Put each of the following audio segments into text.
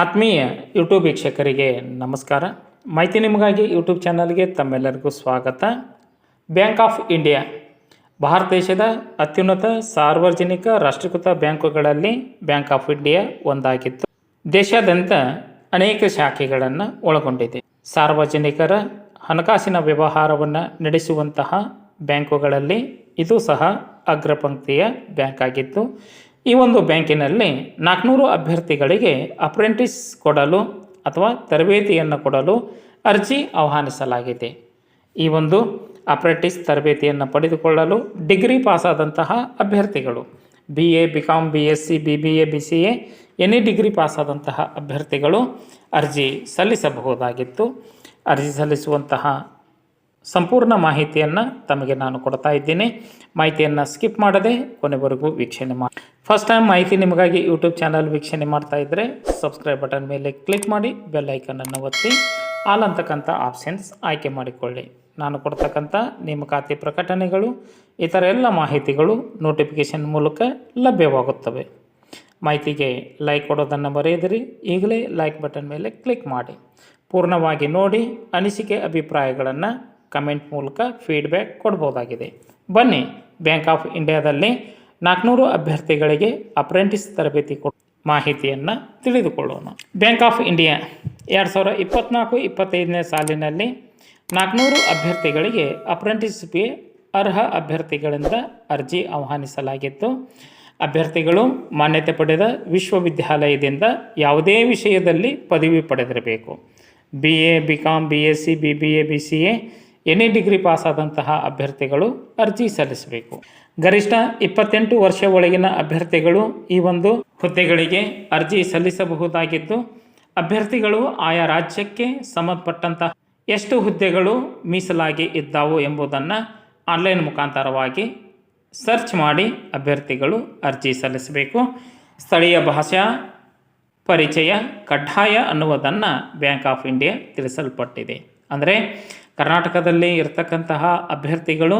ಆತ್ಮೀಯ ಯೂಟ್ಯೂಬ್ ವೀಕ್ಷಕರಿಗೆ ನಮಸ್ಕಾರ. ಮಾಹಿತಿ ನಿಮಗಾಗಿ ಯೂಟ್ಯೂಬ್ ಚಾನಲ್ಗೆ ತಮ್ಮೆಲ್ಲರಿಗೂ ಸ್ವಾಗತ. ಬ್ಯಾಂಕ್ ಆಫ್ ಇಂಡಿಯಾ ಭಾರತ ದೇಶದ ಅತ್ಯುನ್ನತ ಸಾರ್ವಜನಿಕ ರಾಷ್ಟ್ರೀಕೃತ ಬ್ಯಾಂಕುಗಳಲ್ಲಿ ಬ್ಯಾಂಕ್ ಆಫ್ ಇಂಡಿಯಾ ಒಂದಾಗಿತ್ತು. ದೇಶಾದ್ಯಂತ ಅನೇಕ ಶಾಖೆಗಳನ್ನು ಒಳಗೊಂಡಿದೆ. ಸಾರ್ವಜನಿಕರ ಹಣಕಾಸಿನ ವ್ಯವಹಾರವನ್ನು ನಡೆಸುವಂತಹ ಬ್ಯಾಂಕುಗಳಲ್ಲಿ ಇದು ಸಹ ಅಗ್ರಪಂಕ್ತಿಯ ಬ್ಯಾಂಕ್ ಆಗಿತ್ತು. ಈ ಒಂದು ಬ್ಯಾಂಕಿನಲ್ಲಿ ನಾಲ್ಕುನೂರು ಅಭ್ಯರ್ಥಿಗಳಿಗೆ ಅಪ್ರೆಂಟಿಸ್ ಕೊಡಲು ಅಥವಾ ತರಬೇತಿಯನ್ನು ಕೊಡಲು ಅರ್ಜಿ ಆಹ್ವಾನಿಸಲಾಗಿದೆ. ಈ ಒಂದು ಅಪ್ರೆಂಟಿಸ್ ತರಬೇತಿಯನ್ನು ಪಡೆದುಕೊಳ್ಳಲು ಡಿಗ್ರಿ ಪಾಸಾದಂತಹ ಅಭ್ಯರ್ಥಿಗಳು B A B com B S C B B A B C A any degree ಪಾಸಾದಂತಹ ಅಭ್ಯರ್ಥಿಗಳು ಅರ್ಜಿ ಸಲ್ಲಿಸಬಹುದಾಗಿತ್ತು. ಅರ್ಜಿ ಸಲ್ಲಿಸುವಂತಹ ಸಂಪೂರ್ಣ ಮಾಹಿತಿಯನ್ನು ತಮಗೆ ನಾನು ಕೊಡ್ತಾ ಇದ್ದೀನಿ. ಮಾಹಿತಿಯನ್ನು ಸ್ಕಿಪ್ ಮಾಡದೆ ಕೊನೆವರೆಗೂ ವೀಕ್ಷಣೆ ಮಾಡಿ ಫಸ್ಟ್ ಟೈಮ್ ಮಾಹಿತಿ ನಿಮಗಾಗಿ ಯೂಟ್ಯೂಬ್ ಚಾನಲ್ ವೀಕ್ಷಣೆ ಮಾಡ್ತಾ ಇದ್ದರೆ ಸಬ್ಸ್ಕ್ರೈಬ್ ಬಟನ್ ಮೇಲೆ ಕ್ಲಿಕ್ ಮಾಡಿ ಬೆಲ್ ಐಕನನ್ನು ಒತ್ತಿ ಆಲ್ ಅಂತಕ್ಕಂಥ ಆಪ್ಷನ್ಸ್ ಆಯ್ಕೆ ಮಾಡಿಕೊಳ್ಳಿ. ನಾನು ಕೊಡ್ತಕ್ಕಂಥ ನೇಮಕಾತಿ ಪ್ರಕಟಣೆಗಳು, ಇತರ ಎಲ್ಲ ಮಾಹಿತಿಗಳು ನೋಟಿಫಿಕೇಷನ್ ಮೂಲಕ ಲಭ್ಯವಾಗುತ್ತವೆ. ಮಾಹಿತಿಗೆ ಲೈಕ್ ಕೊಡೋದನ್ನು ಮರೆಯದಿರಿ, ಈಗಲೇ ಲೈಕ್ ಬಟನ್ ಮೇಲೆ ಕ್ಲಿಕ್ ಮಾಡಿ. ಪೂರ್ಣವಾಗಿ ನೋಡಿ, ಅನಿಸಿಕೆ, ಅಭಿಪ್ರಾಯಗಳನ್ನು ಕಮೆಂಟ್ ಮೂಲಕ ಫೀಡ್ಬ್ಯಾಕ್ ಕೊಡ್ಬೋದಾಗಿದೆ. ಬನ್ನಿ ಬ್ಯಾಂಕ್ ಆಫ್ ಇಂಡಿಯಾದಲ್ಲಿ ನಾಲ್ಕುನೂರು ಅಭ್ಯರ್ಥಿಗಳಿಗೆ ಅಪ್ರೆಂಟಿಸ್ ತರಬೇತಿ ಕೊ ಮಾಹಿತಿಯನ್ನು ತಿಳಿದುಕೊಳ್ಳೋಣ. ಬ್ಯಾಂಕ್ ಆಫ್ ಇಂಡಿಯಾ ಎರಡು ಸಾವಿರ ಇಪ್ಪತ್ತ್ನಾಲ್ಕು ಇಪ್ಪತ್ತೈದನೇ ಸಾಲಿನಲ್ಲಿ ನಾಲ್ಕುನೂರು ಅಭ್ಯರ್ಥಿಗಳಿಗೆ ಅಪ್ರೆಂಟಿಸ್ಗೆ ಅರ್ಹ ಅಭ್ಯರ್ಥಿಗಳಿಂದ ಅರ್ಜಿ ಆಹ್ವಾನಿಸಲಾಗಿತ್ತು. ಅಭ್ಯರ್ಥಿಗಳು ಮಾನ್ಯತೆ ಪಡೆದ ವಿಶ್ವವಿದ್ಯಾಲಯದಿಂದ ಯಾವುದೇ ವಿಷಯದಲ್ಲಿ ಪದವಿ ಪಡೆದಿರಬೇಕು. B A B com B S C B B A B C A any degree ಪಾಸಾದಂತಹ ಅಭ್ಯರ್ಥಿಗಳು ಅರ್ಜಿ ಸಲ್ಲಿಸಬೇಕು. ಗರಿಷ್ಠ ಇಪ್ಪತ್ತೆಂಟು ವರ್ಷ ಒಳಗಿನ ಅಭ್ಯರ್ಥಿಗಳು ಈ ಒಂದು ಹುದ್ದೆಗಳಿಗೆ ಅರ್ಜಿ ಸಲ್ಲಿಸಬಹುದಾಗಿದ್ದು, ಅಭ್ಯರ್ಥಿಗಳು ಆಯಾ ರಾಜ್ಯಕ್ಕೆ ಸಂಬಂಧಪಟ್ಟಂತಹ ಎಷ್ಟು ಹುದ್ದೆಗಳು ಮೀಸಲಾಗಿ ಇದ್ದಾವು ಎಂಬುದನ್ನು ಆನ್ಲೈನ್ ಮುಖಾಂತರವಾಗಿ ಸರ್ಚ್ ಮಾಡಿ ಅಭ್ಯರ್ಥಿಗಳು ಅರ್ಜಿ ಸಲ್ಲಿಸಬೇಕು. ಸ್ಥಳೀಯ ಭಾಷಾ ಪರಿಚಯ ಕಡ್ಡಾಯ ಅನ್ನುವುದನ್ನು ಬ್ಯಾಂಕ್ ಆಫ್ ಇಂಡಿಯಾ ತಿಳಿಸಲ್ಪಟ್ಟಿದೆ. ಅಂದರೆ ಕರ್ನಾಟಕದಲ್ಲಿ ಇರತಕ್ಕಂತಹ ಅಭ್ಯರ್ಥಿಗಳು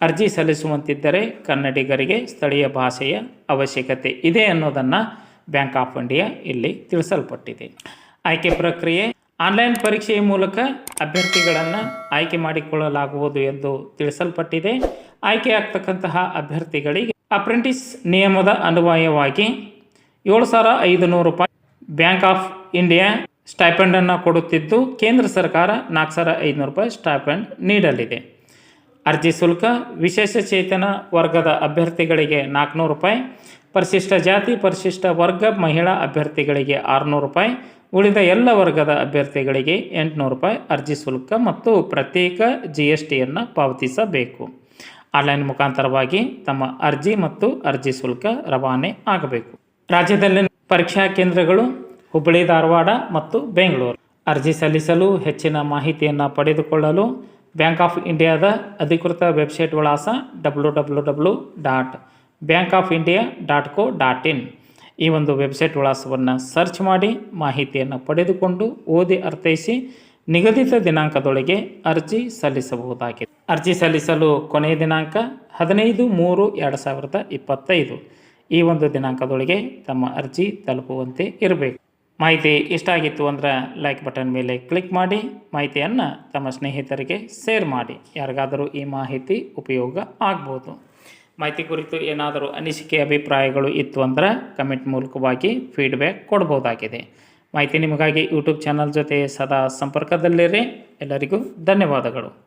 ಅರ್ಜಿ ಸಲ್ಲಿಸುವಂತಿದ್ದರೆ ಕನ್ನಡಿಗರಿಗೆ ಸ್ಥಳೀಯ ಭಾಷೆಯ ಅವಶ್ಯಕತೆ ಇದೆ ಅನ್ನೋದನ್ನು ಬ್ಯಾಂಕ್ ಆಫ್ ಇಂಡಿಯಾ ಇಲ್ಲಿ ತಿಳಿಸಲ್ಪಟ್ಟಿದೆ. ಆಯ್ಕೆ ಪ್ರಕ್ರಿಯೆ ಆನ್ಲೈನ್ ಪರೀಕ್ಷೆಯ ಮೂಲಕ ಅಭ್ಯರ್ಥಿಗಳನ್ನು ಆಯ್ಕೆ ಮಾಡಿಕೊಳ್ಳಲಾಗುವುದು ಎಂದು ತಿಳಿಸಲ್ಪಟ್ಟಿದೆ. ಆಯ್ಕೆ ಆಗ್ತಕ್ಕಂತಹ ಅಭ್ಯರ್ಥಿಗಳಿಗೆ ಅಪ್ರೆಂಟಿಸ್ ನಿಯಮದ ಅನ್ವಯವಾಗಿ ಏಳು ಸಾವಿರ ಐದು ನೂರು ರೂಪಾಯಿ ಬ್ಯಾಂಕ್ ಆಫ್ ಇಂಡಿಯಾ ಸ್ಟೈಪೆಂಡನ್ನು ಕೊಡುತ್ತಿದ್ದು ಕೇಂದ್ರ ಸರ್ಕಾರ ನಾಲ್ಕು ಸಾವಿರ ಐದುನೂರು ರೂಪಾಯಿ ಸ್ಟೈಪೆಂಡ್ ನೀಡಲಿದೆ. ಅರ್ಜಿ ಶುಲ್ಕ, ವಿಶೇಷ ಚೇತನ ವರ್ಗದ ಅಭ್ಯರ್ಥಿಗಳಿಗೆ ನಾಲ್ಕುನೂರು ರೂಪಾಯಿ, ಪರಿಶಿಷ್ಟ ಜಾತಿ, ಪರಿಶಿಷ್ಟ ವರ್ಗ ಮಹಿಳಾ ಅಭ್ಯರ್ಥಿಗಳಿಗೆ ಆರುನೂರು ರೂಪಾಯಿ, ಉಳಿದ ಎಲ್ಲ ವರ್ಗದ ಅಭ್ಯರ್ಥಿಗಳಿಗೆ ಎಂಟುನೂರು ರೂಪಾಯಿ ಅರ್ಜಿ ಶುಲ್ಕ ಮತ್ತು ಪ್ರತ್ಯೇಕ ಜಿ ಎಸ್ ಟಿಯನ್ನು ಪಾವತಿಸಬೇಕು. ಆನ್ಲೈನ್ ಮುಖಾಂತರವಾಗಿ ತಮ್ಮ ಅರ್ಜಿ ಮತ್ತು ಅರ್ಜಿ ಶುಲ್ಕ ರವಾನೆ ಆಗಬೇಕು. ರಾಜ್ಯದಲ್ಲಿನ ಪರೀಕ್ಷಾ ಕೇಂದ್ರಗಳು ಹುಬ್ಬಳ್ಳಿ, ಧಾರವಾಡ ಮತ್ತು ಬೆಂಗಳೂರು. ಅರ್ಜಿ ಸಲ್ಲಿಸಲು ಹೆಚ್ಚಿನ ಮಾಹಿತಿಯನ್ನು ಪಡೆದುಕೊಳ್ಳಲು ಬ್ಯಾಂಕ್ ಆಫ್ ಇಂಡಿಯಾದ ಅಧಿಕೃತ ವೆಬ್ಸೈಟ್ ವಿಳಾಸ W W W dot bank of India dot co dot in. ಈ ಒಂದು ವೆಬ್ಸೈಟ್ ವಿಳಾಸವನ್ನು ಸರ್ಚ್ ಮಾಡಿ ಮಾಹಿತಿಯನ್ನು ಪಡೆದುಕೊಂಡು ಓದಿ ಅರ್ಥೈಸಿ ನಿಗದಿತ ದಿನಾಂಕದೊಳಗೆ ಅರ್ಜಿ ಸಲ್ಲಿಸಬಹುದಾಗಿದೆ. ಅರ್ಜಿ ಸಲ್ಲಿಸಲು ಕೊನೆಯ ದಿನಾಂಕ ಹದಿನೈದು ಮೂರು ಎರಡು ಸಾವಿರದ ಇಪ್ಪತ್ತೈದು. ಈ ಒಂದು ದಿನಾಂಕದೊಳಗೆ ತಮ್ಮ ಅರ್ಜಿ ತಲುಪುವಂತೆ ಇರಬೇಕು. ಮಾಹಿತಿ ಇಷ್ಟ ಆಗಿತ್ತು ಅಂದ್ರೆ ಲೈಕ್ ಬಟನ್ ಮೇಲೆ ಕ್ಲಿಕ್ ಮಾಡಿ, ಮಾಹಿತಿಯನ್ನು ತಮ್ಮ ಸ್ನೇಹಿತರಿಗೆ ಶೇರ್ ಮಾಡಿ. ಯಾರಿಗಾದರೂ ಈ ಮಾಹಿತಿ ಉಪಯೋಗ ಆಗ್ಬೋದು. ಮಾಹಿತಿ ಕುರಿತು ಏನಾದರೂ ಅನಿಸಿಕೆ, ಅಭಿಪ್ರಾಯಗಳು ಇತ್ತು ಅಂದ್ರೆ ಕಮೆಂಟ್ ಮೂಲಕವಾಗಿ ಫೀಡ್ಬ್ಯಾಕ್ ಕೊಡ್ಬೋದಾಗಿದೆ. ಮಾಹಿತಿ ನಿಮಗಾಗಿ ಯೂಟ್ಯೂಬ್ ಚಾನಲ್ ಜೊತೆ ಸದಾ ಸಂಪರ್ಕದಲ್ಲಿರಿ. ಎಲ್ಲರಿಗೂ ಧನ್ಯವಾದಗಳು.